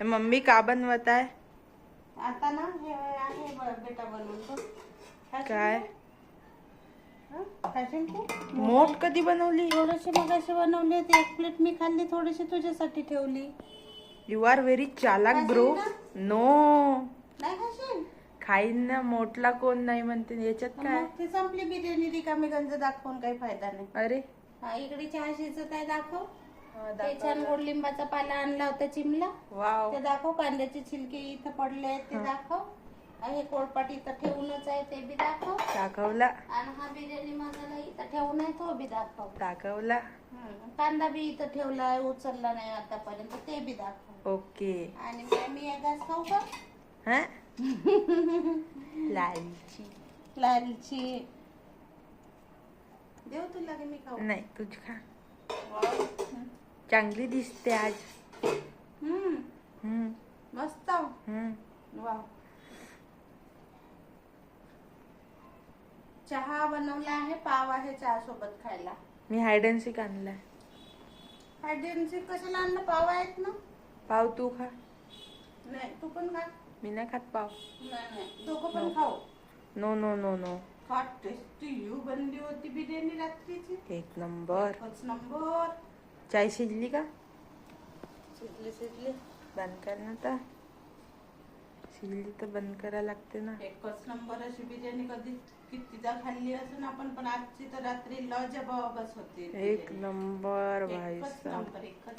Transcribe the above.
Mummy का बनवत आहे? आता ना हे आहे बेटा बनवतो. काय? मोठ कधी बनवली? थोडीशी मग अशी बनवली होती. एक प्लेट मी खाल्ली थोडीशी तुझ्यासाठी ठेवली. यू आर व्हेरी चालाक ब्रो नो? खाईन ना मोठला कोण नाही म्हणते. याच्यात काय? ती संपली बिर्याणी रिकामी गंज दाखवून काही फायदा नाही. अरे. इकडे चहा शिजत आहे दाखव. ते छान गोड लिंबाचा पाला आणला होता चिमला. वाव. ते दाखव कांद्याचे छिलके इथं पडले आहेत ते दाखव. आणि हे कोळपाट इथं ठेवूनच आहे ते बी दाखव. दाखवला. आणि हा बिर्याणी मसाला इथं ठेवून आहे तो बी दाखव. दाखवला. कांदा बी इथं ठेवलाय उचलला नाही आतापर्यंत ते बी दाखव. ओके. आणि मी- एक घास खाऊ का? हा? लालची. लालची. देऊ तुला की मी खाऊ? नाही तुझ खा. चांगली दिसते आज. हम्म. मस्त. चहा बनवला आहे पाव आहे चहा सोबत खायला. मी हायड अँड सीक आणलाय. हायड्रेनसी कशाला आणलं? पाव आहेत ना? पाव तू खा. नाही तू पण खा. मी नाही खात पाव. नाही नाही. दोघं पण खाऊ. नो नो नो नो फार टेस्टी यू बनली होती बिर्याणी रात्रीची. एक नंबर. एकच नंबर. चाय शिजली का? शिजली शिजली. बंद कर ना तर शिजली तर बंद करायला लागते ना. एकच नंबर अशी बिर्याणी कधी कितीदा खाल्ली असून आपण पण आजची तर रात्री लजबाबच होती एक नंबर भाई नंबर एकच